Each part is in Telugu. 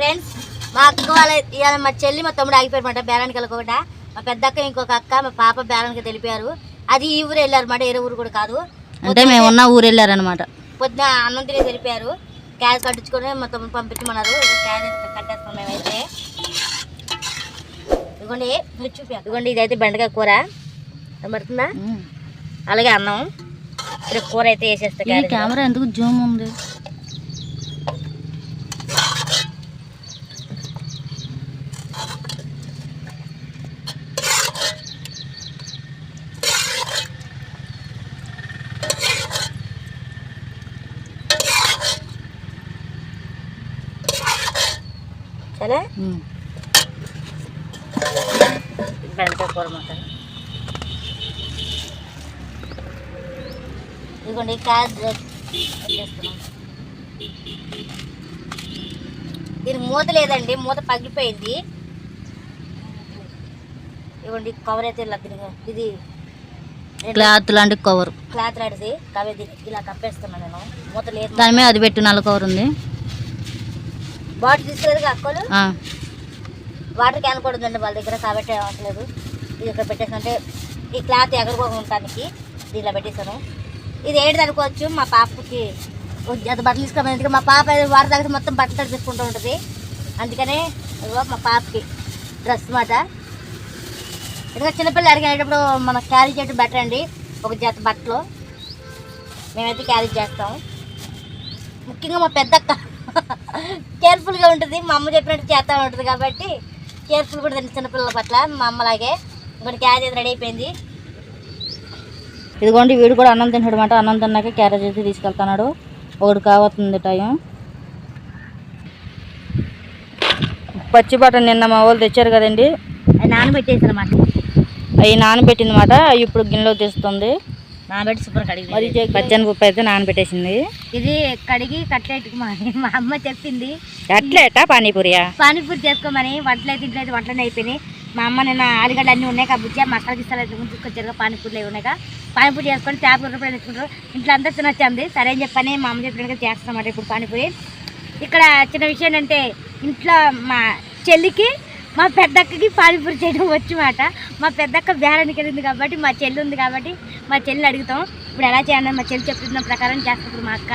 ఫ్రెండ్స్ మా అక్క వాళ్ళ ఇవాళ మా చెల్లి మా తమ్ముడు ఆగిపోయారన్నమాట బేరానికి వెళ్ళకుండా. మా పెద్ద అక్క ఇంకొక అక్క మా పాప బేరానికి తెలిపారు అది ఈ ఊరు వెళ్ళారన్నమాట వేరే ఊరు కూడా కాదు. అంటే మేము ఉన్న ఊరు వెళ్ళారనమాట పొద్దున అన్నం తిని తెలిపారు క్యాష్ కట్టించుకొని మా తమ్ముడు పంపించమన్నారు. క్యాష్ కట్టేస్తాం మేమైతే. ఇదిగోండి ఇది చూపి ఇదిగోండి ఇదైతే బెండకాయ కూర. కనబడుతుందా అలాగే అన్నం. ఇక్కడ కూర అయితే వేసేస్తా కెమెరా ఎందుకు జూమ్ ఉంది? ఇదిగోండి వేసేస్తున్నాం దీని మూత లేదండి మూత పగిలిపోయింది. ఇవ్వండి కవర్ అయితే ఇలా తిరిగి ఇది క్లాత్ లాంటి కవర్ క్లాత్ లాంటిది. కవర్ దీన్ని ఇలా కప్పేస్తున్నాను నేను. మూత లేదు. దాని మీద అది పెట్టి నల్ల కవర్ ఉంది. బాటిల్ తీసుకులేదు అక్కలు. వాటర్ క్యాన్ కూడా ఉందండి వాళ్ళ దగ్గర కాబట్టి అవట్లేదు ఇది ఇక్కడ పెట్టేసానంటే ఈ క్లాత్ ఎగరకోకుండా ఉండటానికి దీనిలో పెట్టేశాను. ఇది ఏంటి అనుకోవచ్చు మా పాపకి. ఒక బట్టలు తీసుకోమని ఎందుకంటే మా పాప వారి దగ్గర మొత్తం బట్టలు తీసుకుంటూ ఉంటుంది. అందుకనే ఇదిగో మా పాపకి డ్రెస్ మాట ఎందుకంటే చిన్నపిల్లలు అడిగేటప్పుడు మనం క్యారీ చేయడం బెటర్ అండి ఒక జత బట్టలు. మేమైతే క్యారీ చేస్తాం. ముఖ్యంగా మా పెద్దక్క కేర్ఫుల్గా ఉంటుంది మా అమ్మ చెప్పినట్టు చేస్తూ ఉంటుంది కాబట్టి కేర్ఫుల్ కూడా చిన్నపిల్లల పట్ల మా అమ్మలాగే ఇంకోటి క్యారీ అయితే రెడీ అయిపోయింది. ఇదిగోండి వీడు కూడా అన్నం తింటాడు అనమాట అన్నం తిన్నాక క్యారేజ్ అయితే తీసుకెళ్తున్నాడు. ఒకటి కావస్తుంది టైం. పచ్చి బట్టలు నిన్న మా వాళ్ళు తెచ్చారు కదండి. అది నానబెట్టేసి అనమాట అవి నానబెట్టింది మాట ఇప్పుడు గిన్నెలో తెస్తుంది. నానబెట్టి శుభ్రం కడిగి మరి పచ్చని పప్పు అయితే నానబెట్టేసింది. ఇది కడిగి కట్లెట్ మా అమ్మ చెప్పింది. అట్లేటా పానీపూరియా? పానీపూరి చేసుకోమని. వంటలు అయితే ఇంట్లో అయితే వంటలు అయిపోయినాయి. మా అమ్మ నిన్న ఆలుగడ్డ అన్నీ ఉన్నాయి కాబట్టి మసాలా గిసాలు అయితే తీసుకొచ్చారు పానీపూరి అవి ఉన్నాయి పానీపూరి చేసుకొని చేప రూపాయలు తెచ్చుకుంటారు. ఇంట్లో అంతా తినొచ్చింది సరే అని చెప్పని మా అమ్మ చెప్పినట్టుగా చేస్తామంట ఇప్పుడు పానీపూరి. ఇక్కడ చిన్న విషయం ఏంటంటే ఇంట్లో మా చెల్లికి మా పెద్దక్కకి పానీపూరి చేయడం వచ్చు మాట మా పెద్దక్క బేరానికి వెళ్ళింది కాబట్టి మా చెల్లి ఉంది కాబట్టి మా చెల్లి అడుగుతాం. ఇప్పుడు ఎలా చేయాలని మా చెల్లి చెప్తున్న ప్రకారం చేస్తుంది మా అక్క.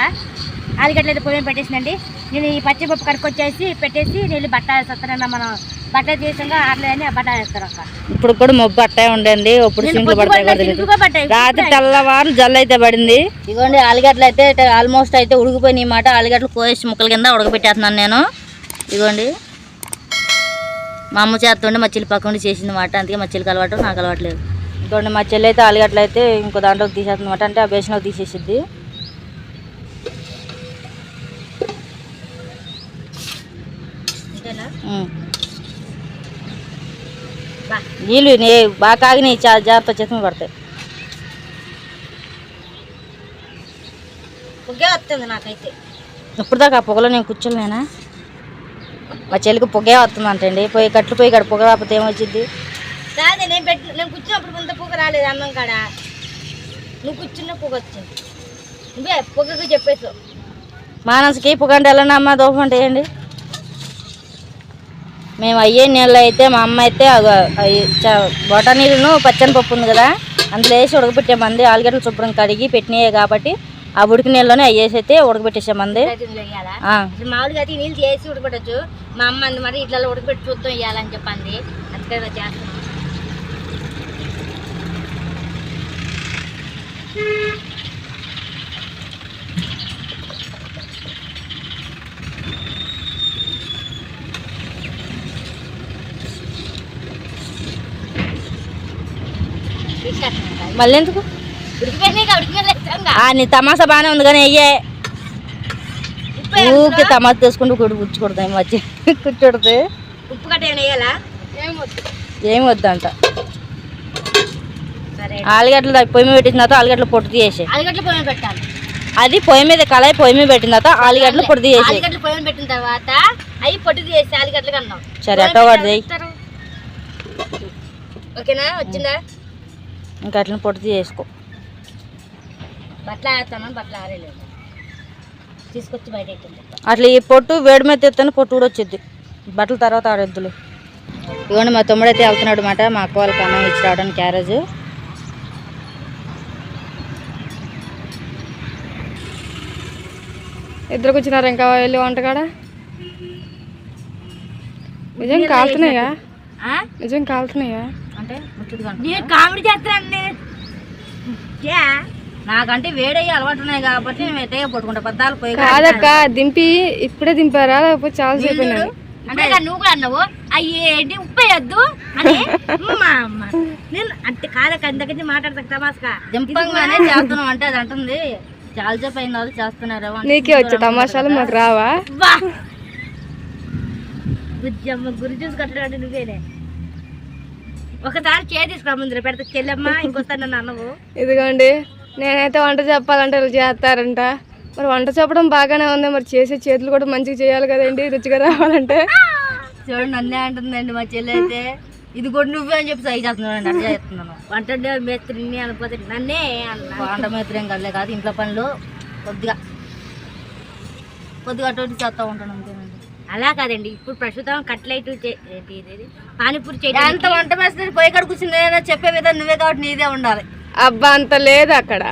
ఆలుగడ్డలు అయితే పొయ్యి పెట్టేసిందండి. నేను ఈ పచ్చిపప్పు కడుక్కొచ్చేసి పెట్టేసి నేను బట్ట సత్తనన్న మనం బట్ట చేసాక ఆడలేదని ఆ బట్ట వేస్తారు అక్క. ఇప్పుడు కూడా మబ్బు అట్టే ఉండండి. ఇప్పుడు సింకులు పడతాయి. రాత్రి తెల్లవారు జల్లు అయితే పడింది. ఇదిగోండి ఆలుగడ్డలు అయితే ఆల్మోస్ట్ అయితే ఉడికిపోయినాయి మాట. ఆలుగడ్డలు కోసి ముక్కల కింద ఉడకబెట్టేస్తున్నాను నేను. ఇదిగోండి మా అమ్మ చేస్తుండే మా చెల్లి పక్క ఉండి చేసింది మాట. అందుకే మా చెల్లికి అలవాటు నాకు అలవాటు లేదు. ఇదిగోండి మా చెల్లి అయితే ఆలుగడ్డలు అయితే ఇంకో దాంట్లోకి తీసేస్తుంది మాట. అంటే ఆ బేసిన్లోకి తీసేసిద్ది. అంతేనా నీళ్ళు నే- బాగా కాగినాయి చాలా జాగ్రత్త చేతులు పడతాయి. పొగ్గే వస్తుంది నాకైతే. ఇప్పుడు దాకా ఆ పొగలో నేను కూర్చోలేనా? మా చెల్లికి పొగే వస్తుందంటండి పోయి కట్లు పోయి ఇక్కడ పొగ రాకపోతే ఏమొచ్చింది కాదు నేను పెట్టి నేను కూర్చున్నప్పుడు కొంత పొగ రాలేదు అన్నం కాడ. నువ్వు కూర్చున్న పొగ వచ్చింది. నువ్వే పొగకు చెప్పేసావు. మానసుకి పొగ అంటే వెళ్ళండి అమ్మ దోపం అంటే వేయండి మేము అయ్యే నీళ్ళు అయితే మా అమ్మ అయితే బొట నీళ్ళను పచ్చని పప్పు ఉంది కదా అందులో వేసి ఉడకబెట్టామంది ఆలుగడ్డలు శుభ్రం కడిగి పెట్టినాయే కాబట్టి ఆ ఉడికి నీళ్ళలోనే అయ్యేసి అయితే ఉడకబెట్టేసామంది మామూలుగా అయితే నీళ్ళు చేసి ఉడకబెట్టచ్చు. మా అమ్మ అంది మరి ఇట్లా ఉడకబెట్టి చూద్దాం వేయాలని చెప్పింది. అందుకే ఇలా మళ్ళీ ఎందుకు నీ తమాసా బాగానే ఉంది కానీ అయ్యే. ఊకే తమాసా తీసుకుంటూ కొడు కూర్చుకొడతాయి మధ్య. కూర్చోడితే ఉప్పు వేయాలా? ఏం వద్దంట. ఆలుగడ్డలు పొయ్యి మీద పెట్టిన తర్వాత ఆలుగడ్డలు పొట్టు తీసేసి. అది పొయ్యి మీద కళాయి పొయ్యి మీద పెట్టిన తర్వాత ఆలుగడ్డలు పొట్టు తీసేసి. పొయ్యి పెట్టిన తర్వాత అవి పొట్టు తీసేసి ఆలుగడ్డలు కన్నాం సరే అట్ట ఓకేనా? వచ్చిందా? ఇంకా అట్లా పొట్టు తీసేసుకో. బట్టలు ఆడుతాను బట్టలు ఆరేలేదు తీసుకొచ్చి బయట పెట్టింది. అట్లా ఈ పొట్టు వేడి మీద తెస్తాను పొట్టు కూడా వచ్చింది బట్టలు తర్వాత ఆడొద్దులు ఇవ్వండి మా తమ్ముడు అయితే వెళ్తున్నాడు అనమాట మా అక్క వాళ్ళకి అన్నం ఇచ్చి రావడానికి క్యారేజ్. ఇద్దరు కూర్చున్నారు ఇంకా వెళ్ళి వంటకాడ? నిజం కాలుతున్నాయా? నిజం కాలుతున్నాయా? అంటే నేను కామెడీ చేస్తానండి నాకంటే వేడయ్యి అలవాటు ఉన్నాయి కాబట్టి మేము ఎట్టే పట్టుకుంటా. పద్దాలు పోయి కాదక్క దింపి ఇప్పుడే దింపారా? లేకపోతే చాలా సేపు? అంటే నువ్వు కూడా అన్నావు అయ్యి ఏంటి ఉప్పు వేయద్దు అని. మా అమ్మ. నేను అంటే కాదక్క ఇంతకీ మాట్లాడతా తమాస్కా దింపంగానే చేస్తున్నాం అంటే అది అంటుంది. చాలా సేపు అయిన వాళ్ళు చేస్తున్నారు. అంటే నీకే వచ్చే తమాషాలు మాకు రావా? గురి చూసి కట్టడం నువ్వేనే. ఒకసారి చేయి తీసుకురా ముందు పెడతా చెల్లెమ్మ ఇంకోసారి నన్ను అన్నవు ఇదిగోండి నేనైతే వంట చెప్పాలంటే వీళ్ళు చేస్తారంట. మరి వంట చెప్పడం బాగానే ఉంది మరి చేసే చేతులు కూడా మంచిగా చేయాలి కదండి రుచిగా రావాలంటే. చూడండి నన్నే అంటుందండి మా చెల్లి అయితే ఇది కూడా నువ్వే అని చెప్పి సై చేస్తున్నాడు అట్లా చేస్తున్నాను. వంట మేస్త్రిని అనుకోతే నన్నే అన్న. వంట మాత్రం కదలే కాదు ఇంట్లో పనులు కొద్దిగా. కొద్దిగా అటు ఇటు చేస్తూ ఉంటాను అంతేనండి అలా కాదండి. ఇప్పుడు ప్రస్తుతం కట్లైట్? పానీపూరి చేయడానికి ఎంత వంట మేస్తుంది పోయి కాడ కూర్చుని ఏదైనా చెప్పే విధానం నువ్వే కాబట్టి నీదే ఉండాలి. అబ్బా అంత లేదు అక్కడ.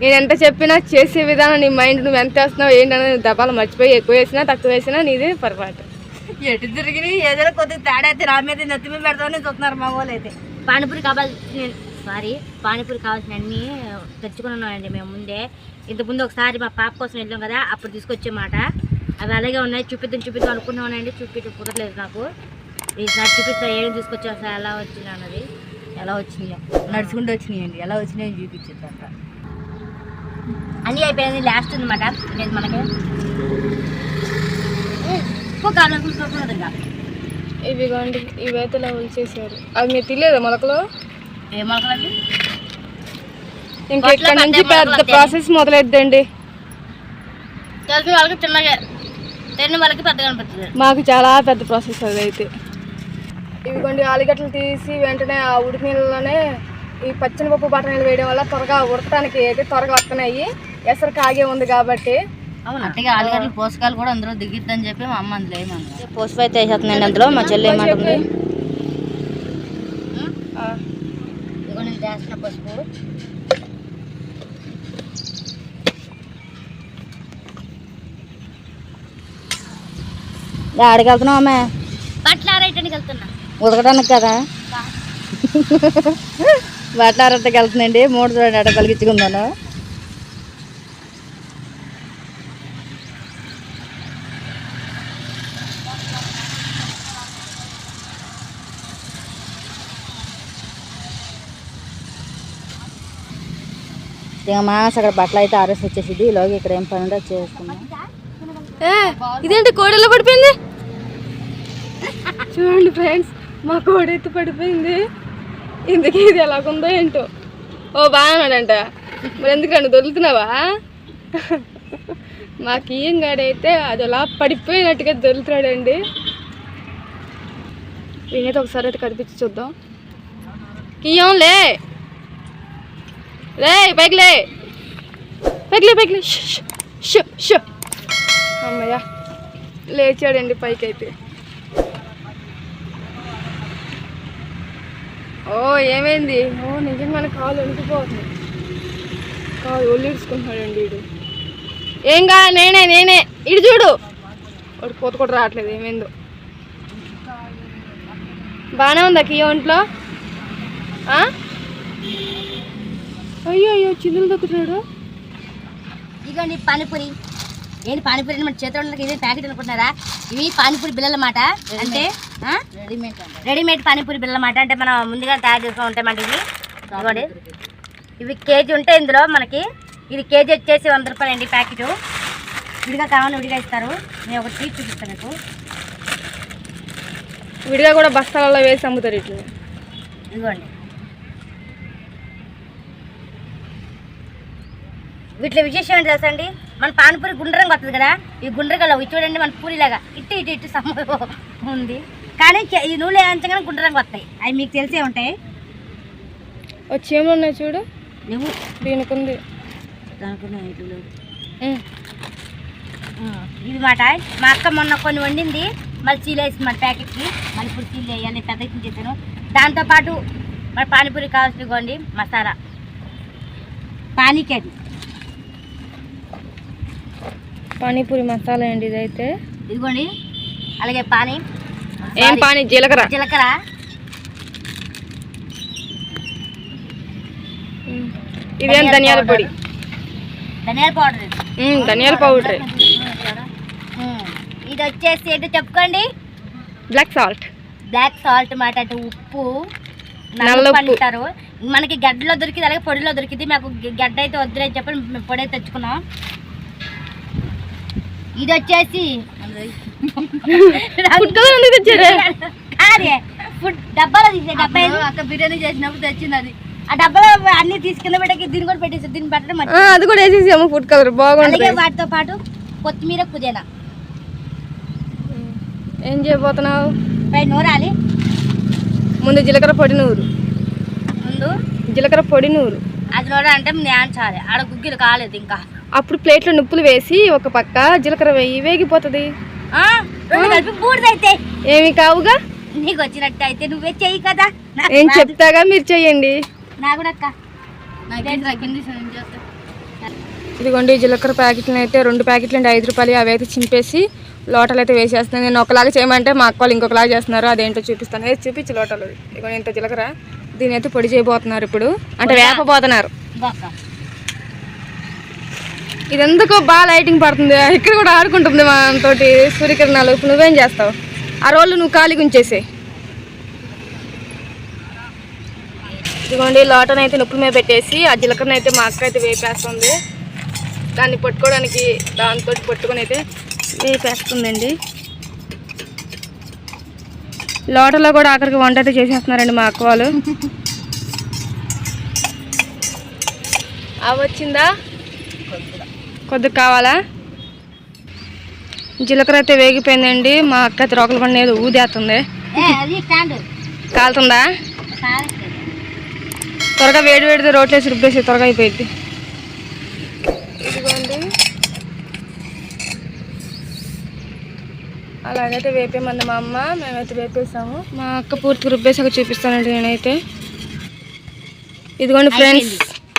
నేను ఎంత చెప్పినా చేసే విధానం నీ మైండ్ నువ్వు ఎంత వేస్తున్నావు ఏంటనేది దబాలు మర్చిపోయి ఎక్కువ వేసినా తక్కువ వేసినా నీది పొరపాటు. ఎటు తిరిగి ఏదైనా కొద్దిగా తేడా అయితే నా మీద నెత్తి మీద పెడతామని చూస్తున్నారు మా వాళ్ళు అయితే. పానీపూరి కావాల్సిన సారీ పానీపూరి కావాల్సిన అన్ని తెచ్చుకున్నామండి మేము ముందే. ఇంత ముందు ఒకసారి మా పాప కోసం వెళ్ళాం కదా అప్పుడు తీసుకొచ్చే మాట అవి అలాగే ఉన్నాయి. చూపిద్దాం చూపిద్దాం అనుకున్నామనండి చూపించు కుదరలేదు నాకు. ఈసారి చూపిస్తా. ఏం తీసుకొచ్చా అసలు ఎలా వచ్చింది అన్నది? ఎలా వచ్చినాయో నడుచుకుంటూ వచ్చినాయండి. ఎలా వచ్చినాయో చూపించేది అంట అన్నీ అయిపోయింది. లాస్ట్ ఉందన్నమాట. లేదు మనకి? చూసుకుంటున్నది ఇంకా ఇవిగోండి ఇవైతే ఇలా చేశారు. అవి మీరు తెలియదా మొలకలు? ఏ మొలకలండి ఇంకా ఇక్కడ నుంచి పెద్ద ప్రాసెస్ మొదలెద్దండి. తెలిసిన వాళ్ళకి చిన్నగా. వాళ్ళకి మాకు చాలా పెద్ద ప్రాసెస్ అది అయితే. ఇవిగోండి ఆలుగడ్డలు తీసి వెంటనే ఆ ఉడికి నీళ్ళలోనే ఈ పచ్చని పప్పు బఠానీలు వేయడం వల్ల త్వరగా ఉడకడానికి అయితే త్వరగా వస్తున్నాయి. ఎసరు కాగే ఉంది కాబట్టి. అవును అంటే ఆలుగడ్డల పోషకాలు కూడా అందులో దిగిద్దని చెప్పి మా అమ్మ అందులో ఏమన్నా పోసుపు అయితే వేసేస్తుందండి అందులో మా చెల్లి ఏమంటుంది ఆ, ఇదిగోండి పసుపు. ఆడికి వెళ్తున్నావు అమ్మే? బట్టలు ఆరేయటానికి వెళ్తున్నా. ఉదకడానికి కదా? బట్టలు ఆరట్టకి వెళ్తుందండి మూడు చూడండి అట్ట కలిగించుకుందాను ఇక మాస్ అక్కడ బట్టలు అయితే ఆరేసి వచ్చేసింది ఈలోగా ఇక్కడ ఏం పని చేసుకుందాం. ఏ, ఇదేంటి కోడిలో పడిపోయింది? చూడండి ఫ్రెండ్స్ మా కోడి ఎత్తు పడిపోయింది. ఇందుకే ఇది ఎలాగుందో ఏంటో. ఓ బాగున్నాడంట మరి ఎందుకండి దొరుకుతున్నావా మా కియ్యం గాడైతే అది అలా పడిపోయినట్టుగా దొరుకుతాడండి నేనైతే ఒకసారి అయితే కనిపించి చూద్దాం. కియం లే. లే పైకిలే పైకిలే పైకిలే షో పైకి లే. అమ్మయ్య లేచాడండి పైకి అయితే ఓ ఏమైంది? ఓ నిజంగా కాలు వణికిపోతుంది కాలు ఒళ్ళు ఇడుచుకుంటున్నాడండి వీడు ఏం కా నేనే నేనే. ఇడు చూడు. వాడు కోత కూడా రావట్లేదు ఏమైందో. బాగానే ఉందా కీ ఒంట్లో? అయ్యో అయ్యో చిల్లులు దొక్కుతున్నాడు. ఇదిగోండి పానీపూరి. ఏంటి పానీపూరి మన చేతిలో ఉన్నది ఇదే ప్యాకెట్ అనుకుంటున్నారా? ఇవి పానీపూరి బిళ్ళల మాట అంటే? రెడీమేడ్ పానీపూరి. బిళ్ళల మాట అంటే మనం ముందుగా తయారు చేసుకుని ఉంటామండి ఇవి. ఇదిగోండి. ఇవి కేజీ ఉంటాయి ఇందులో మనకి ఇది కేజీ వచ్చేసి వంద రూపాయలు అండి ప్యాకెట్. విడిగా కావాలి విడిగా ఇస్తారు. నేను ఒకటి తీసి చూపిస్తాను మీకు. విడిగా కూడా బస్తాలలో వేసి అమ్ముతారు ఇట్లా. ఇదిగోండి. వీటిలో విశేషం ఏంటి తెలుసా అండి? మన పానీపూరి గుండ్రంగా వస్తుంది కదా ఈ గుండ్రగా ఇవి చూడండి మన పూరిలాగా ఇటు ఇటు ఇటు సమ ఉంది. కానీ ఈ నూనె వేయించగానే గుండ్రంగా వస్తాయి అవి మీకు తెలిసే ఉంటాయి. ఓ చీమలు ఉన్నాయి చూడు నువ్వు దీనికి ఉంది. ఇది మాట. మా అక్క మొన్న కొన్ని వండింది. మళ్ళీ చీల వేసి మన ప్యాకెట్కి. మళ్ళీ ఇప్పుడు చీలు వేయాలి పెద్ద చేశాను. దాంతోపాటు మన పానీపూరి కావాల్సిన ఇవ్వండి మసాలా. పానీకి అది. పానీపూరి మసాలా అండి ఇదైతే. ఇదిగోండి. అలాగే పానీ. ఏం పానీ? జీలకర్ర. జీలకర్ర. ఇదేం ధనియాల పొడి? ధనియాల పౌడర్ ధనియాల పౌడర్. ఇది వచ్చేసి ఏంటో చెప్పుకోండి. Black salt. బ్లాక్ సాల్ట్ మాట అంటే ఉప్పు. అంటారు. మనకి గడ్డలో దొరికింది అలాగే పొడిలో దొరికింది. మాకు గడ్డ అయితే వద్దులని చెప్పి మేము పొడి అయితే తెచ్చుకున్నాం. ఇది వచ్చేసి ఫుడ్ డబ్బాలో తీసే డబ్బా? అక్క బిర్యానీ చేసినప్పుడు తెచ్చింది అది. ఆ డబ్బాలో అన్ని తీసుకున్న దీన్ని కూడా పెట్టేసి దీన్ని పెట్టడం అది కూడా వేసేసాము ఫుడ్ కలర్ అలాగే వాటితో పాటు కొత్తిమీర పుదీనా. ఏం చేయబోతున్నావు? పై నూరాలి. ముందు జీలకర్ర పొడి నూరు. ముందు? జీలకర్ర పొడి నూరు. అది అంటే నేను చాలి ఆడ గుగ్గిలు కాలేదు ఇంకా. అప్పుడు ప్లేట్లో నిప్పులు వేసి ఒక పక్క జీలకర్ర వేయి వేగిపోతుంది. బూడిదైతే. ఏమి కావుగా? నీకు వచ్చినట్టు అయితే నువ్వే చెయ్యి కదా. రాదు. చెప్తాగా మీరు చెయ్యండి. నా కూడా అక్క. నాకేం తగ్గింది ఏం చేస్తా ఇదిగోండి జీలకర్ర ప్యాకెట్లు అయితే రెండు ప్యాకెట్లు అండి ఐదు రూపాయలు అవి అయితే చింపేసి లోటలు అయితే వేసేస్తున్నాను. నేను ఒకలాగా చేయమంటే మా అక్క వాళ్ళు ఇంకొకలాగా చేస్తున్నారు. అదేంటో చూపిస్తాను. చూపించి లోటలు. ఇదిగోండి ఇంత జీలకర్ర. దీని అయితే పొడి చేయబోతున్నారు ఇప్పుడు. అంటే వేపబోతున్నారు. ఎందుకో బాగా లైటింగ్ పడుతుంది? ఇక్కడ కూడా ఆడుకుంటుంది మా తోటి సూర్యకిరణాలు. ఇప్పుడు నువ్వేం చేస్తావు? ఆ రోజు నువ్వు ఖాళీగా ఉంచేసే ఇదిగోండి లోటను అయితే నొప్పుల మీద పెట్టేసి ఆ జీలకర్రను అయితే మా అక్క అయితే వేపేస్తుంది. దాన్ని పట్టుకోవడానికి దాంతో పట్టుకొని అయితే వేపేస్తుందండి. లోటలో కూడా ఆఖరికి వంట అయితే చేసేస్తున్నారండి మా అక్క వాళ్ళు. అవి వచ్చిందా? కొద్దిగా కావాలా? జీలకర్ర అయితే వేగిపోయిందండి. మా అక్క అయితే రోకల పండు ఏదో ఊదేస్తుంది. కాలుతుందా? త్వరగా వేడి వేడితే రోట్లో వేసి రుబ్బేసి త్వరగా అయిపోయింది ఇదిగోండి అలాగైతే వేపేమంది మా అమ్మ మేమైతే వేపేసాము. మా అక్క పూర్తిగా రుబ్బేసాక చూపిస్తానండి నేనైతే. ఇదిగోండి ఫ్రెండ్స్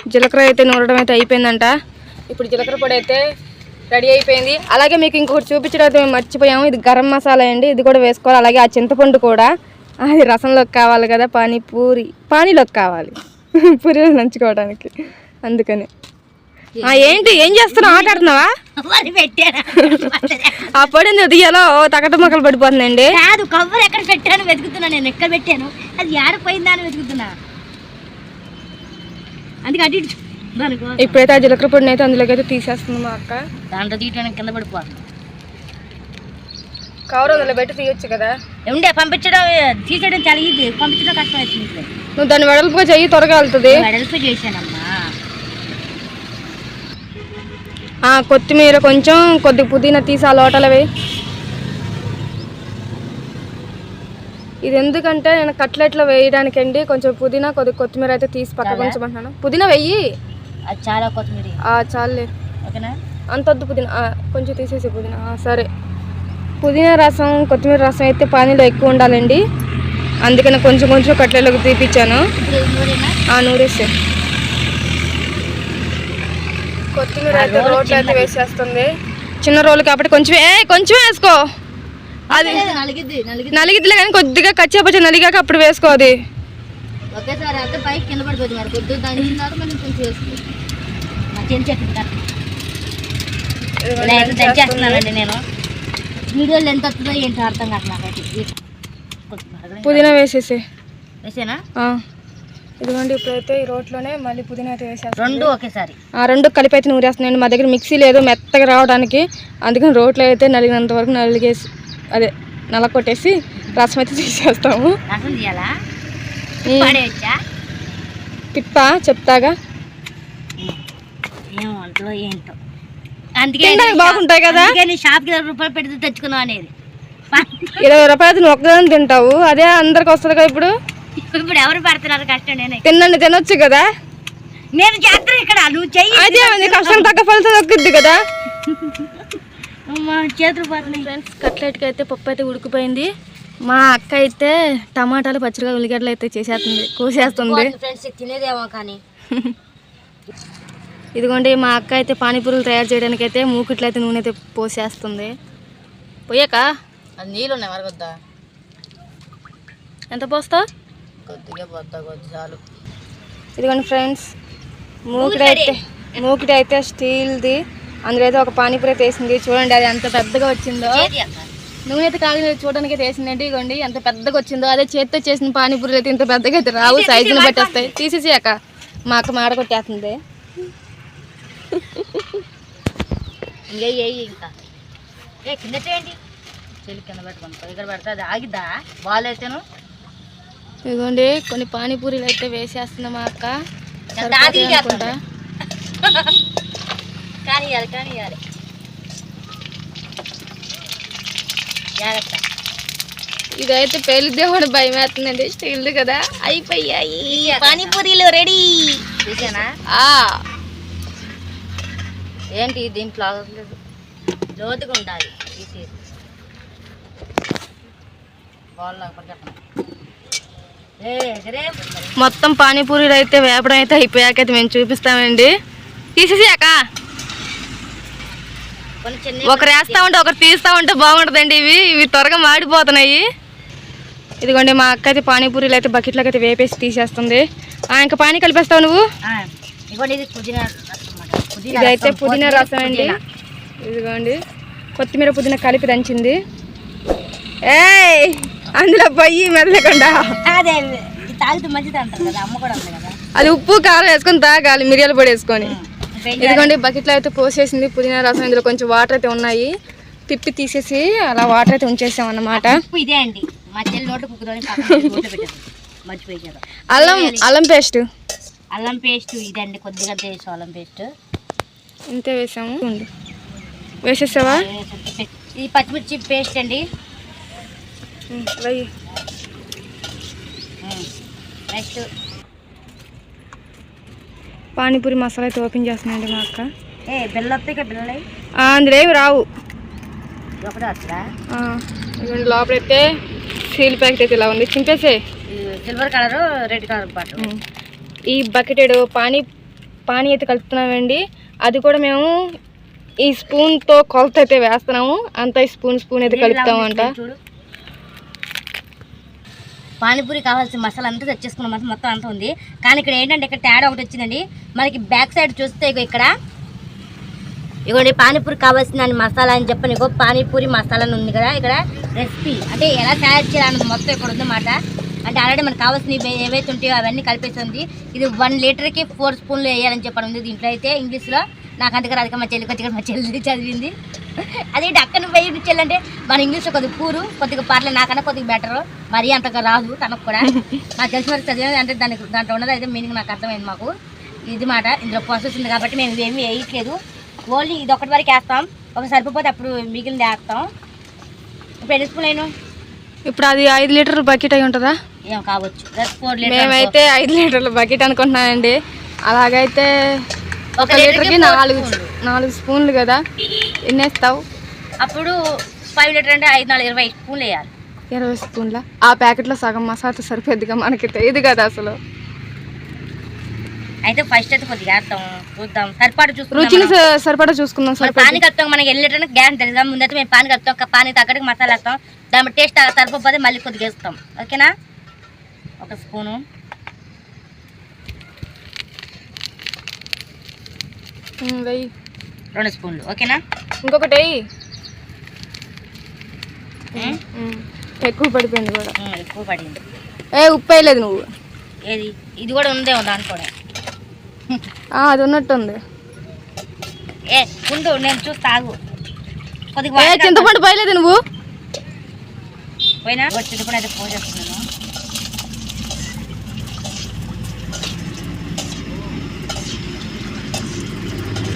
జీలకర్ర అయితే నూరడం అయితే అయిపోయిందంట. ఇప్పుడు జీలకర్ర పొడి అయితే రెడీ అయిపోయింది. అలాగే మీకు ఇంకొకటి చూపించడం అయితే మేము మర్చిపోయాము. ఇది గరం మసాలా అండి. ఇది కూడా వేసుకోవాలి. అలాగే ఆ చింతపండు కూడా. అది రసంలోకి కావాలి కదా పానీపూరి. పానీలోకి కావాలి. పూరీలో నంచుకోవడానికి. అందుకని. ఏంటి? ఏం చేస్తున్నావు? ఆట ఆడుతున్నావా? మరి పెట్టాను. ఆ పొడి ఉదయాలో తగట మొక్కలు పడిపోతుందండి కాదు కవర్ ఎక్కడ పెట్టాను వెతుకుతున్నా నేను. ఎక్కడ పెట్టాను? అది ఆడపోయిందా అని వెతుకుతున్నా. అందుకే అటు ఇప్పుడైతే ఆ జీలకర్ర పొడిని అయితే అందులోకి అయితే తీసేస్తుంది మా అక్క. దాంట్లో తీయటానికి కింద పడిపోతుంది. కవర్ అందులో పెట్టి తీయొచ్చు కదా. ఉండే పంపించడం తీసేయడం చాలా పంపించడం కష్టం అవుతుంది. నువ్వు దాన్ని వెడల్పుగా చెయ్యి త్వరగా వెళ్తుంది. వెడల్పు చేశానమ్మా. కొత్తిమీర కొంచెం కొద్ది పుదీనా తీసి ఆ లోటలు వేయి. ఇది ఎందుకంటే నేను కట్లెట్లో వేయడానికండి కొంచెం పుదీనా కొద్ది కొత్తిమీర అయితే తీసి పక్కకు ఉంచమంటున్నాను. పుదీనా వెయ్యి చాలా కొత్తిమీర. ఓకేనా? అంత వద్దు పుదీనా. కొంచెం తీసేసి పుదీనా. సరే. పుదీనా రసం కొత్తిమీర రసం అయితే పానీలో ఎక్కువ ఉండాలండి. అందుకని కొంచెం కొంచెం కట్లెట్లోకి తీపిచ్చాను. ఇప్పుడు నూనెనా ఆ నూరేసే. కొత్తిమీర అయితే రోట్లో అయితే వేసేస్తుంది. చిన్న రోలు కాబట్టి కొంచెం ఏ కొంచెం వేసుకో. అది నలిగిద్ది నలిగి నలిగిద్దిలే కానీ కొద్దిగా కచ్చాపచ్చ నలిగాక అప్పుడు వేసుకో అది. ఎంత వీడియోలో వస్తుందో ఏంటో అర్థం కాదు. పుదీనా వేసేసి. వేసేనా? ఇదిగోండి ఇప్పుడైతే ఈ రోట్లోనే మళ్ళీ పుదీనా అయితే వేసేస్తాం రెండు ఒకేసారి. ఆ రెండు కలిపి అయితే నూరేస్తున్నాయండి మా దగ్గర మిక్సీ లేదు మెత్తగా రావడానికి. అందుకని రోట్లో అయితే నలిగినంత వరకు నలిగేసి అదే నల్ల కొట్టేసి రసం అయితే తీసేస్తాము. పిప్ప చెప్తాగా? ఏంటో. అందుకే బాగుంటాయి కదా? షాప్కి ఇరవై రూపాయలు పెడితే తెచ్చుకున్నావు అనేది. ఇరవై రూపాయలు నువ్వు ఒక్కదాని తింటావు. అదే అందరికి వస్తుంది కదా ఇప్పుడు. ఇప్పుడు ఎవరు పెడుతున్నారు కష్టం నేనే. తినండి తినొచ్చు కదా? నేను చేస్తాను ఇక్కడ నువ్వు చెయ్యి. అదే నీ కష్టం తగ్గ ఫలితం దక్కుద్ది కదా? మా చేతులు పడుతున్నాయి ఫ్రెండ్స్ కట్లెట్కి అయితే పప్పు అయితే ఉడికిపోయింది. మా అక్క అయితే టమాటాలు పచ్చిగా ఉల్లిగడ్డలు అయితే చేసేస్తుంది కోసేస్తుంది. ఫ్రెండ్స్ తినేదేమో కానీ. ఇదిగోండి మా అక్క అయితే పానీపూరులు తయారు చేయడానికి అయితే మూకిట్లో అయితే నూనె అయితే పోసేస్తుంది. పోయాక? అది నీళ్ళు ఉన్నాయి మరగొద్దా? ఎంత పోస్తావు? కొద్దిగా పోతా కొద్ది చాలు. ఇదిగోండి ఫ్రెండ్స్ మూకిడి అయితే మూకిడి అయితే స్టీల్ది అందులో అయితే ఒక పానీపూరి అయితే వేసింది. చూడండి అది ఎంత పెద్దగా వచ్చిందో. నూనె అయితే కాగి చూడడానికి వేసిందండి. ఇగోండి ఎంత పెద్దగా వచ్చిందో. అదే చేతితో చేసిన పానీపూరి అయితే ఇంత పెద్దగా అయితే రావు. సైజుని బట్టి వస్తాయి. తీసేసి అక్క మా అక్క మాడ కొట్టేస్తుంది. కింద చేయండి. చెల్లి కింద పెట్టుకుంటా ఇక్కడ పెడితే అది ఆగిద్దా? బాల్ అయితేను ఇదిగోండి కొన్ని పానీపూరీలు అయితే వేసేస్తుంది మా అక్క. అనుకుంటా. కానీ కానీ జాగ్రత్త ఇదైతే పేలుద్దేమని భయం వేస్తుందండి స్టీల్ కదా. అయిపోయాయి. పానీపూరీలు రెడీ. ఆ. ఏంటి దీంట్లో లోతుగా ఉండాలి బాల్ ఎగరే మొత్తం పానీపూరీలు అయితే వేపడం అయితే అయిపోయాక అయితే మేము చూపిస్తామండి. తీసేసి అక్క. కొన్ని చిన్న ఒకరు వేస్తా ఉంటే ఒకరు తీస్తా ఉంటే బాగుంటుందండి ఇవి. ఇవి త్వరగా మాడిపోతున్నాయి. ఇదిగోండి మా అక్క అయితే పానీపూరీలు అయితే బకెట్లోకి అయితే వేపేసి తీసేస్తుంది. ఆ, ఇంకా పానీ కలిపేస్తావు నువ్వు? ఇది అన్నమాట. పుదీనా ఇదైతే రసం, పుదీనా కొత్తిమీర రసం అండి. ఇదిగోండి కొత్తిమీర పుదీనా కలిపి దంచింది. ఏయ్! అందులో పొయ్యి మెదలకుండా అదే ఇది తాగితే మంచిది అంటారు కదా అమ్మ కూడా ఉంది కదా? అది ఉప్పు కారం వేసుకొని తాగాలి మిరియాల పొడి వేసుకొని. ఇదిగోండి బకెట్లో అయితే పోసేసింది పుదీనా రసం ఇందులో కొంచెం వాటర్ అయితే ఉన్నాయి. తిప్పి తీసేసి అలా వాటర్ అయితే ఉంచేసాం అన్నమాట ఇదే అండి. అల్లం అల్లం పేస్ట్. అల్లం పేస్ట్ ఇదండి కొద్దిగా వేసాం అల్లం పేస్ట్. ఇంతే వేసాము. వేసేసావా? ఇది పచ్చిమిర్చి పేస్ట్ అండి. వెయ్యి. నెక్స్ట్. పానీపూరి మసాలా అయితే ఓపెన్ చేస్తున్నాండి మా అక్క. ఏ వస్తాయి అందులో ఏమి రావు. ఇదిగోండి లోపలైతే సీల్ ప్యాకెట్ అయితే ఇలా ఉంది. చింపేసే సిల్వర్ కలర్ రెడ్ కలర్ పాటు. ఈ బకెటెడ్ పానీ పానీ అయితే కలుపుతున్నామండి. అది కూడా మేము ఈ స్పూన్తో కొలత అయితే వేస్తున్నాము. అంతా ఈ స్పూన్ స్పూన్ అయితే కలుపుతామంట. పానీపూరి కావాల్సిన మసాలా అంతా తెచ్చేసుకున్నాం మొత్తం మొత్తం అంతా ఉంది. కానీ ఇక్కడ ఏంటంటే ఇక్కడ తేడా ఒకటి వచ్చిందండి. మనకి బ్యాక్ సైడ్ చూస్తే ఇగో ఇక్కడ. ఇగోండి పానీపూరి కావాల్సిన మసాలా అని చెప్పని ఇగో పానీపూరి మసాలా అని ఉంది కదా ఇక్కడ. రెసిపీ. అంటే ఎలా తయారు చేయాలన్నది మొత్తం ఇక్కడ ఉందన్నమాట. అంటే ఆల్రెడీ మనకు కావాల్సినవి ఏవైతే ఉంటాయో అవన్నీ కలిపేసి ఉంది. ఇది వన్ లీటర్కి ఫోర్ స్పూన్లు వేయాలని చెప్పని ఉంది దీంట్లో అయితే ఇంగ్లీష్లో. నాకు అంతగా రాదు మా చెల్లికి వచ్చి మా చెల్లి చదివింది. అదేంటి అక్కని పోయి చెల్లి అంటే మన ఇంగ్లీష్లో కొద్దిగా పూరు కొద్దిగా పర్లేదు నాకన్నా కొద్దిగా బెటర్ మరీ అంతగా రాదు తనకు కూడా. నాకు తెలిసి మరి చదివినది అంటే దానికి దాంట్లో ఉన్నది అయితే మీనింగ్ నాకు అర్థమైంది మాకు. ఇది మాట. ఇందులో ప్రాసెస్ ఉంది కాబట్టి మేము ఇవేమీ వేయట్లేదు. ఓన్లీ ఇది ఒకటి వరకు వేస్తాం. ఒక సరిపోతే అప్పుడు మిగిలింది వేస్తాం. ఇప్పుడు ఎన్ని స్పూన్ అయినా ఇప్పుడు అది ఐదు లీటర్ల బకెట్ అయి ఉంటుందా? ఏం కావచ్చు. మేమైతే ఐదు లీటర్ల బకెట్ అనుకుంటున్నానండి. అలాగైతే ఒక లీటర్కి నాలుగు. నాలుగు స్పూన్లు కదా ఎన్ని వేస్తావు అప్పుడు ఫైవ్ లీటర్ అంటే ఐదు నాలుగు ఇరవై స్పూన్లు వేయాలి. ఇరవై స్పూన్ల? ఆ ప్యాకెట్లో సగం మసాలా సరిపోద్దిగా మనకి తెలియదు కదా అసలు. అయితే ఫస్ట్ అయితే కొద్దిగా వేస్తాం చూద్దాం. రుచిని చూసుకుందాం స- సరిపడా చూసుకుందాం సరిపోద్ది. పానీ కలుపుతాం మనకి లీటర్ గ్యాస్ తెలుసా ముందైతే మేము పానీ కలుపుతాం ఒక పానీ తగ్గడికి మసాలా వేస్తాం. దాని టేస్ట్ సరిపోతే మళ్ళీ కొద్దిగా వేస్తాం. ఓకేనా? ఒక స్పూను. వెయ్యి రెండు స్పూన్లు ఓకేనా? ఇంకొకటి వెయ్యి ఎక్కువ పడిపోయింది కూడా. ఎక్కువ పడింది. ఏ ఉప్పు వేయలేదు నువ్వు. ఏది? ఇది కూడా ఉందేమో దాంట్లో ఆ, అది ఉన్నట్టుంది. ఏ ఉండు నేను చూస్తా ఆగు కొద్దిగా చింతపండు పోయలేదు నువ్వు. పోయినా? చింతపండు అయితే పోసేస్తున్నాను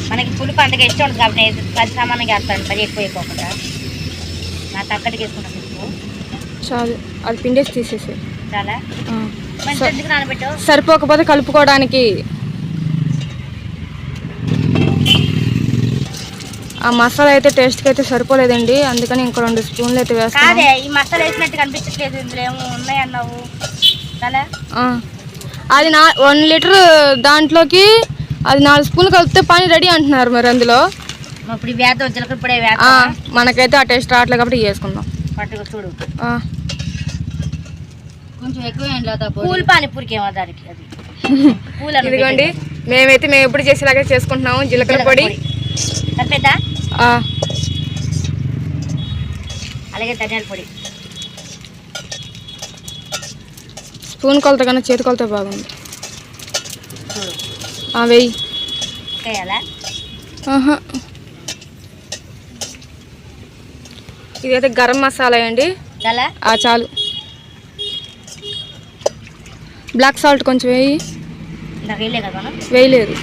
మనకి పులుపు అంతగా ఇష్టం ఉంటుంది కాబట్టి నేను పది సామాన్లు వేస్తాను పది ఎక్కువ అయిపోకుండా నా తక్కడికి వేసుకుంటాను ఉప్పు చాలు అది పిండేసి తీసేసి చాలా? నానబెట్టావు? సరిపోకపోతే కలుపుకోవడానికి ఆ మసాలా అయితే టేస్ట్కి అయితే సరిపోలేదండి అందుకని ఇంకో రెండు స్పూన్లు అయితే వేస్తాను. ఈ మసాలా వేసినట్టు కనిపించట్లేదు ఇందులో ఏమో ఉన్నాయి అన్నావు. కదా ఆ. అది నా వన్ లీటర్ దాంట్లోకి అది నాలుగు స్పూన్లు కలిపితే పని రెడీ అంటున్నారు మరి అందులో. మనకైతే ఆ టేస్ట్ రావట్లేదు కాబట్టి పట్టుకు చూడు. ఇదిగోండి మేమైతే మేము ఎప్పుడు చేసేలాగే చేసుకుంటున్నాము జీలకర్ర పొడి. అలాగే ధనియాల పొడి. స్పూన్ కొలత కన్నా చేతి కొలత బాగుంది. వెయ్యి. ఇదైతే గరం మసాలా అండి. చాలు. బ్లాక్ సాల్ట్ కొంచెం వేయి. వేయలేదు.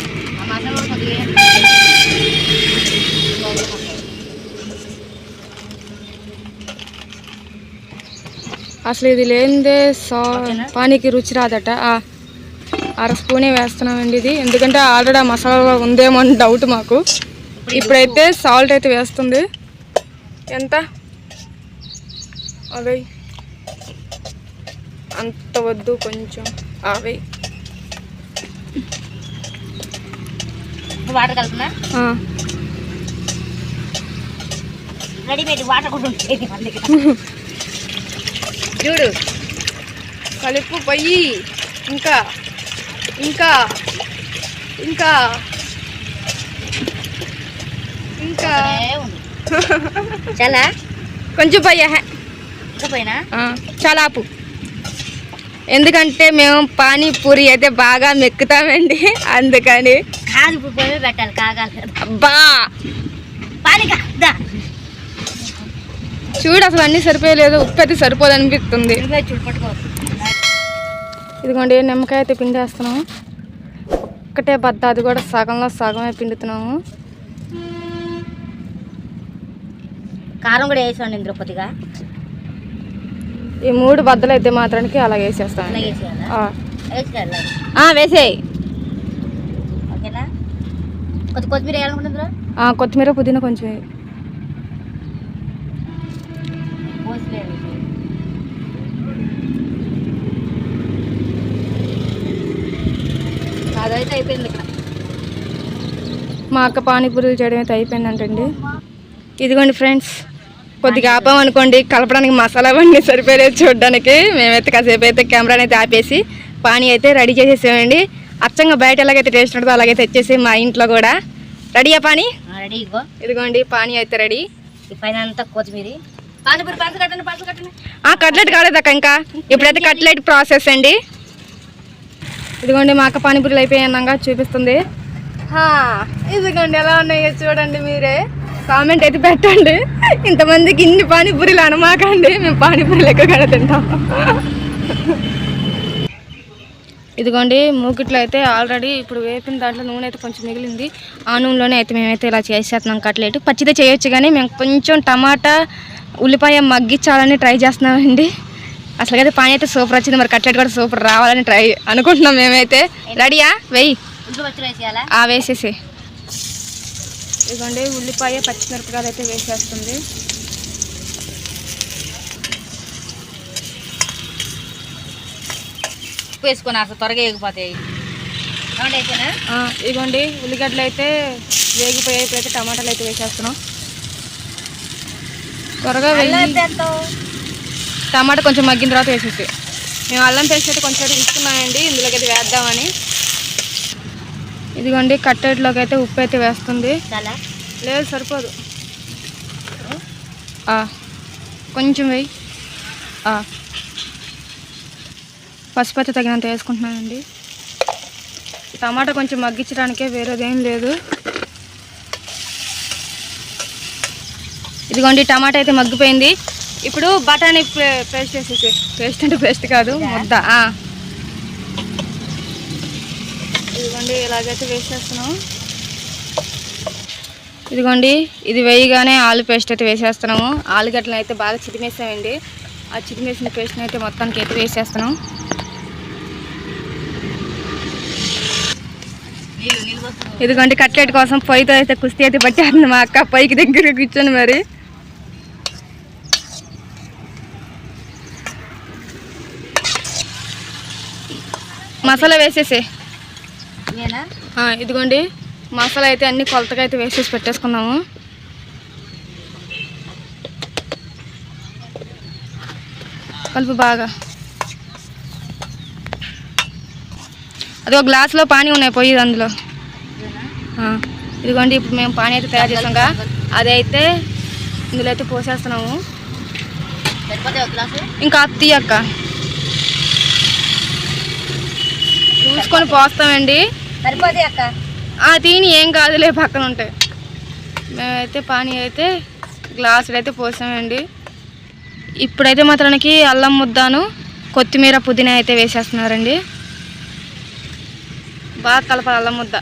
అసలు ఇది లేనిదే సా? పానీకి రుచి రాదట. ఆ, అర స్పూనే వేస్తున్నామండి ఇది. ఎందుకంటే ఆల్రెడీ ఆ మసాలా ఉందేమో అని డౌట్ మాకు. ఇప్పుడైతే సాల్ట్ అయితే వేస్తుంది. ఎంత? అవి అంత వద్దు కొంచెం. అవి వాటర్ కలుపునా? రెడీమేడ్ వాటర్ కూడా ఉంటుంది చూడు. కలుపు పొయ్యి. ఇంకా ఇంకా ఇంకా ఇంకా. చాలా? కొంచెం ఆ, చాలా ఆపు. ఎందుకంటే మేము పానీపూరి అయితే బాగా మెక్కుతామండి అందుకని. పెట్టాలి కాగాలి అబ్బా చూడు అసలు అన్నీ సరిపోయలేదు. ఉప్పు అయితే సరిపోదు అనిపిస్తుంది. ఇదిగోండి నిమ్మకాయ అయితే పిండేస్తున్నాము. ఒక్కటే బద్ద అది కూడా సగంలో సగమే పిండుతున్నాము. కారం కూడా వేసుకోండి ఇందులో కొద్దిగా. ఈ మూడు బద్దలు అయితే మాత్రానికి అలా ఆ, వేసేయ్. ఓకేనా? కొద్ది కొత్తిమీర వేయాలనుకుంటుందిరా ఆ, కొత్తిమీర పుదీనా కొంచెం అదైతే అయిపోయింది మా అక్క పానీపూరీలు చేయడం అయితే అయిపోయిందంటండి. ఇదిగోండి ఫ్రెండ్స్ కొద్దిగా ఆపాం అనుకోండి కలపడానికి మసాలా అవన్నీ సరిపోలేదు చూడడానికి. మేమైతే కాసేపు అయితే కెమెరాని అయితే ఆపేసి పానీ అయితే రెడీ చేసేసామండి అచ్చంగా బయట ఎలాగైతే టేస్ట్ ఉంటుందో అలాగైతే తెచ్చేసి మా ఇంట్లో కూడా. రెడీయా పానీ? రెడీ ఇదిగోండి పానీ అయితే రెడీ. పైన అంతా కొత్తిమీర. కట్లెట్ కాలేదక్క ఇంకా? ఇప్పుడైతే కట్లెట్ ప్రాసెస్ అండి. ఇదిగోండి మా అక్క పానీపూరీలు అయిపోయాక చూపిస్తుంది. ఇదిగోండి ఎలా ఉన్నాయో చూడండి మీరే. కామెంట్ అయితే పెట్టండి. ఇంతమందికి ఇన్ని పానీపూరీలు అనమాకండి మేము పానీపూరీలు ఎక్కువ తింటాం. ఇదిగోండి మూకిట్లో అయితే ఆల్రెడీ ఇప్పుడు వేపిన దాంట్లో నూనె అయితే కొంచెం మిగిలింది. ఆ నూనెలోనే అయితే మేమైతే ఇలా చేసేస్తున్నాం కట్లెట్. పచ్చిదే చేయొచ్చు కానీ మేము కొంచెం టమాటా ఉల్లిపాయ మగ్గించాలని ట్రై చేస్తున్నామండి. అసలు అయితే పానీ అయితే సూపర్ వచ్చింది. మరి కట్లెట్ కూడా సూపర్ రావాలని ట్రై అనుకుంటున్నాం మేమైతే. రెడీయా? వెయ్యి. వేసేసి. ఇదిగోండి ఉల్లిపాయ పచ్చిమిరపకాయలు అయితే వేసేస్తుంది. ఉప్పు వేసుకొని? అసలు త్వరగా ఆ, ఇదిగోండి ఉల్లిగడ్డలు అయితే వేగిపోయాయి. ఇప్పుడైతే టమాటాలు అయితే వేసేస్తున్నాం. త్వరగా వేస్తావు? టమాటా కొంచెం మగ్గిన తర్వాత వేసేసి. మేము అల్లం పేస్ట్ అయితే కొంచెం అయితే తీసుకున్నామండి ఇందులోకి అయితే వేద్దామని. ఇదిగోండి కట్టెట్లోకి అయితే ఉప్పు అయితే వేస్తుంది. లేదు సరిపోదు. కొంచెం వెయ్యి. పసుపు అయితే తగినంత వేసుకుంటున్నానండి. టమాటా కొంచెం మగ్గించడానికే వేరేదేం లేదు. ఇదిగోండి టమాటా అయితే మగ్గిపోయింది. ఇప్పుడు బఠానీ పేస్ట్ వేసేసి పేస్ట్ అంటే పేస్ట్ కాదు ముద్ద. ఇదిగోండి ఇలాగైతే వేసేస్తున్నాం ఇదిగోండి ఇది వేయగానే ఆలు పేస్ట్ అయితే వేసేస్తున్నాము. ఆలుగడ్డలను అయితే బాగా చిదిమేసామండి. ఆ చిదిమేసిన పేస్ట్ని అయితే మొత్తానికి అయితే వేసేస్తున్నాం. ఇదిగోండి కట్లెట్ కోసం పొయ్యితో అయితే కుస్తీ అయితే పట్టేస్తుంది మా అక్క. పొయ్యికి దగ్గర కూర్చొని మరి. మసాలా వేసేసి. ఇదిగోండి. మసాలా అయితే అన్ని కొలతగా అయితే వేసేసి పెట్టేసుకున్నాము కలుపు బాగా. అది ఒక గ్లాసులో పానీ ఉన్నాయి పోయి అందులో. ఇదిగోండి ఇప్పుడు మేము పానీ అయితే తయారు చేసాంగా అదైతే ఇందులో అయితే పోసేస్తున్నాము. ఇంకా అత్తి అక్క చూసుకొని పోస్తామండి. అక్క? ఆ తీని ఏం కాదులే పక్కన ఉంటాయి. మేమైతే పానీ అయితే గ్లాసులు అయితే పోసామండి. ఇప్పుడైతే మాత్రానికి అల్లం ముద్దాను కొత్తిమీర పుదీనా అయితే వేసేస్తున్నారండి. బాగా కలపాలి అల్లం ముద్ద.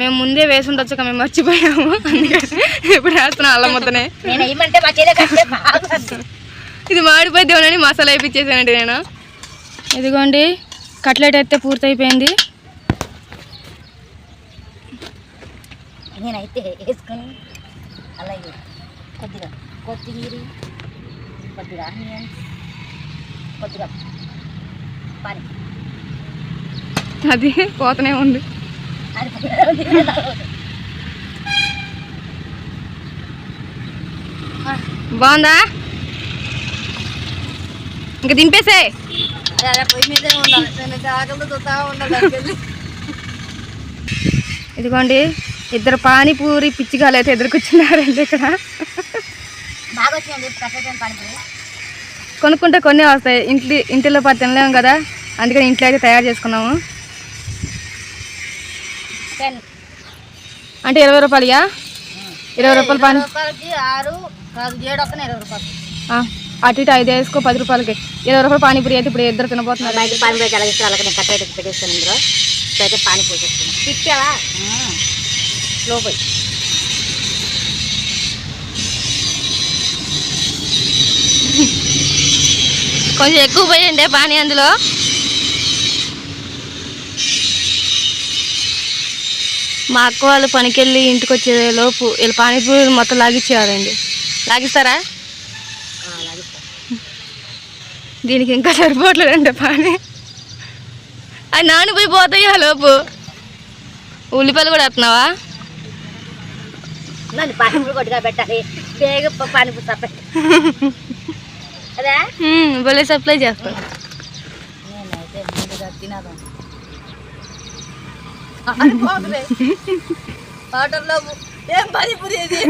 మేము ముందే వేసి ఉండొచ్చు మేము మర్చిపోయాము. ఇప్పుడు వేస్తున్నాం అల్లం ముద్దనే. ఇది మాడిపోద్దామని మసాలా వేయించేసానండి నేను. ఇదిగోండి. కట్లెట్ అయితే పూర్తయిపోయింది. నేనైతే వేసుకొని అలాగే కొద్దిగా కొత్తిమీర కొద్దిగా ఆనియన్స్ కొద్దిగా పాని. అది పోతనే ఉంది. బాగుందా? ఇంకా దింపేసే. ఇదిగోండి ఇద్దరు పానీపూరి పిచ్చిగాలు అయితే ఎదురుకొచ్చినారండి ఇక్కడ. కొనుక్కుంటే కొన్ని వస్తాయి. ఇంటి ఇంటిలో పది తినలేము కదా అందుకని ఇంట్లో అయితే తయారు చేసుకున్నాము. అంటే ఇరవై రూపాయలయా? ఇరవై రూపాయలు పానీ అటు ఇటు ఐదు వేసుకో పది రూపాయలకి. ఇరవై రూపాయలు పానీపూరి అయితే ఇప్పుడు ఇద్దరు తినబోతున్నారు. బయట పానిపూరి అలాగే ఇస్తారు అలాగే నేను కట్టేసి పెట్టేస్తాను ఇందులో. ఇప్పుడైతే పానిపూరి చేస్తున్నాను తిప్పావా లోపలి. కొంచెం ఎక్కువ పోయండి పానీ అందులో. మా అక్క వాళ్ళు పనికెళ్ళి ఇంటికి వచ్చే లోపు వీళ్ళు పానీపూరి మొత్తం లాగిచ్చేవారండి. లాగిస్తారా అలాగే దీనికి ఇంకా సరిపోవట్లేదండి పానీ. అది నానిపోయి పోతాయి ఆ లోపు? ఉల్లిపాయలు కూడా వేస్తున్నావా? నన్ను పానిపూరి కొట్టుగా పెట్టాలి. బేగ ప- పానిపూరి తప్పండి అదే భలే సప్లై చేస్తాం నేనైతే ముందుగా తినదు ఆటర్లో ఏం పానీపూరి ఇది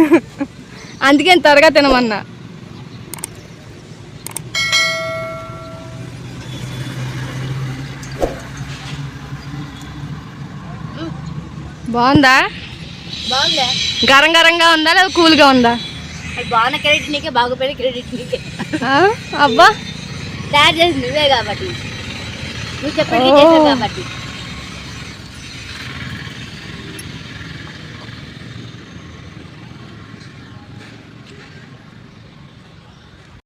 అందుకే త్వరగా తినమన్నా. బాగుందా? బాగుందా? గరం గరంగా ఉందా లేదా కూల్గా ఉందా? బాగున్న క్రెడిట్ నీకే బాగుపోయిన క్రెడిట్ నీకే? అబ్బా. తయారు చేసి నువ్వే కాబట్టి. నువ్వు చెప్పండి కాబట్టి.